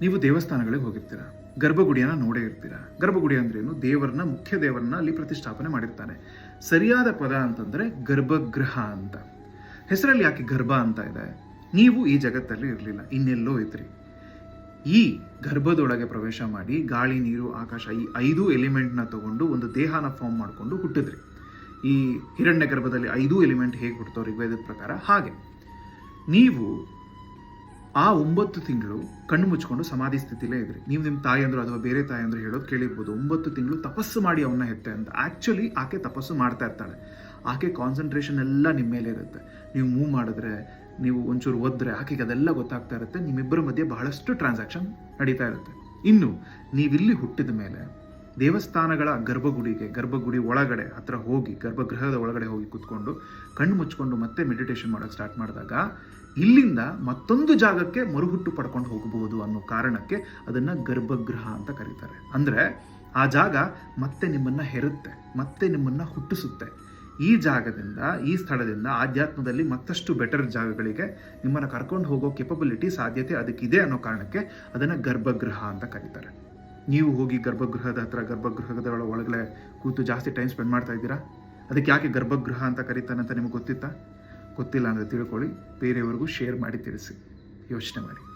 ನೀವು ದೇವಸ್ಥಾನಗಳಿಗೆ ಹೋಗಿರ್ತೀರ. ಗರ್ಭಗುಡಿಯನ್ನು ನೋಡೇ ಇರ್ತೀರ. ಗರ್ಭಗುಡಿ ಅಂದ್ರೇನು ದೇವರನ್ನ, ಮುಖ್ಯ ದೇವರನ್ನ ಅಲ್ಲಿ ಪ್ರತಿಷ್ಠಾಪನೆ ಮಾಡಿರ್ತಾರೆ. ಸರಿಯಾದ ಪದ ಅಂತಂದ್ರೆ ಗರ್ಭಗೃಹ ಅಂತ. ಹೆಸರಲ್ಲಿ ಯಾಕೆ ಗರ್ಭ ಅಂತ ಇದೆ? ನೀವು ಈ ಜಗತ್ತಲ್ಲಿ ಇರಲಿಲ್ಲ. ಇನ್ನೆಲ್ಲೋ ಇದ್ರಿ. ಈ ಗರ್ಭದೊಳಗೆ ಪ್ರವೇಶ ಮಾಡಿ ಗಾಳಿ, ನೀರು, ಆಕಾಶ ಈ ಐದು ಎಲಿಮೆಂಟ್ನ ತಗೊಂಡು ಒಂದು ದೇಹನ ಫಾರ್ಮ್ ಮಾಡಿಕೊಂಡು ಹುಟ್ಟಿದ್ರಿ. ಈ ಹಿರಣ್ಯ ಗರ್ಭದಲ್ಲಿ ಐದು ಎಲಿಮೆಂಟ್ ಹೇಗೆ ಹುಟ್ಟುತ್ತೋ ಋಗ್ವೇದದ ಪ್ರಕಾರ ಹಾಗೆ. ನೀವು ಆ ಒಂಬತ್ತು ತಿಂಗಳು ಕಣ್ಣು ಮುಚ್ಕೊಂಡು ಸಮಾಧಿ ಸ್ಥಿತಿಲೇ ಇದ್ರಿ. ನೀವು ನಿಮ್ಮ ತಾಯಂದ್ರು ಅಥವಾ ಬೇರೆ ತಾಯಂದ್ರು ಹೇಳೋದು ಕೇಳಿರ್ಬೋದು. ಒಂಬತ್ತು ತಿಂಗಳು ತಪಸ್ಸು ಮಾಡಿ ಅವನ್ನ ಹೆತ್ತೆ ಅಂತ. ಆ್ಯಕ್ಚುಲಿ ಆಕೆ ತಪಸ್ಸು ಮಾಡ್ತಾ ಇರ್ತಾಳೆ. ಆಕೆ ಕಾನ್ಸಂಟ್ರೇಷನ್ ಎಲ್ಲ ನಿಮ್ಮ ಮೇಲೆ ಇರುತ್ತೆ. ನೀವು ಮೂವ್ ಮಾಡಿದ್ರೆ, ನೀವು ಒಂಚೂರು ಒದ್ರೆ ಆಕೆಗೆ ಅದೆಲ್ಲ ಗೊತ್ತಾಗ್ತಾ ಇರುತ್ತೆ. ನಿಮ್ಮಿಬ್ಬರ ಮಧ್ಯೆ ಬಹಳಷ್ಟು ಟ್ರಾನ್ಸಾಕ್ಷನ್ ನಡೀತಾ ಇರುತ್ತೆ. ಇನ್ನು, ನೀವಿಲ್ಲಿ ಹುಟ್ಟಿದ ಮೇಲೆ ದೇವಸ್ಥಾನಗಳ ಗರ್ಭಗುಡಿಗೆ, ಗರ್ಭಗುಡಿ ಒಳಗಡೆ, ಹತ್ರ ಹೋಗಿ ಗರ್ಭಗೃಹದ ಒಳಗಡೆ ಹೋಗಿ ಕುತ್ಕೊಂಡು ಕಣ್ಣು ಮುಚ್ಕೊಂಡು ಮತ್ತೆ ಮೆಡಿಟೇಷನ್ ಮಾಡೋಕೆ ಸ್ಟಾರ್ಟ್ ಮಾಡಿದಾಗ ಇಲ್ಲಿಂದ ಮತ್ತೊಂದು ಜಾಗಕ್ಕೆ ಮರುಹುಟ್ಟು ಪಡ್ಕೊಂಡು ಹೋಗಬಹುದು ಅನ್ನೋ ಕಾರಣಕ್ಕೆ ಅದನ್ನು ಗರ್ಭಗೃಹ ಅಂತ ಕರೀತಾರೆ. ಅಂದರೆ ಆ ಜಾಗ ಮತ್ತೆ ನಿಮ್ಮನ್ನು ಹೆರುತ್ತೆ, ಮತ್ತೆ ನಿಮ್ಮನ್ನು ಹುಟ್ಟಿಸುತ್ತೆ. ಈ ಜಾಗದಿಂದ, ಈ ಸ್ಥಳದಿಂದ, ಆಧ್ಯಾತ್ಮದಲ್ಲಿ ಮತ್ತಷ್ಟು ಬೆಟರ್ ಜಾಗಗಳಿಗೆ ನಿಮ್ಮನ್ನು ಕರ್ಕೊಂಡು ಹೋಗೋ ಕೆಪಬಿಲಿಟಿ ಸಾಧ್ಯತೆ ಅದಕ್ಕಿದೆ ಅನ್ನೋ ಕಾರಣಕ್ಕೆ ಅದನ್ನು ಗರ್ಭಗೃಹ ಅಂತ ಕರೀತಾರೆ. ನೀವು ಹೋಗಿ ಗರ್ಭಗೃಹದ ಹತ್ರ, ಗರ್ಭಗೃಹದ ಒಳಗಡೆ ಕೂತು ಜಾಸ್ತಿ ಟೈಮ್ ಸ್ಪೆಂಡ್ ಮಾಡ್ತಾ ಇದ್ದೀರಾ? ಅದಕ್ಕೆ ಯಾಕೆ ಗರ್ಭಗೃಹ ಅಂತ ಕರೀತಾನೆ ಅಂತ ನಿಮಗೆ ಗೊತ್ತಿತ್ತಾ? ಗೊತ್ತಿಲ್ಲ ಅಂದರೆ ತಿಳ್ಕೊಳ್ಳಿ, ಬೇರೆಯವ್ರಿಗೂ ಶೇರ್ ಮಾಡಿ ತಿಳಿಸಿ. ಯೋಚನೆ ಮಾಡಿ.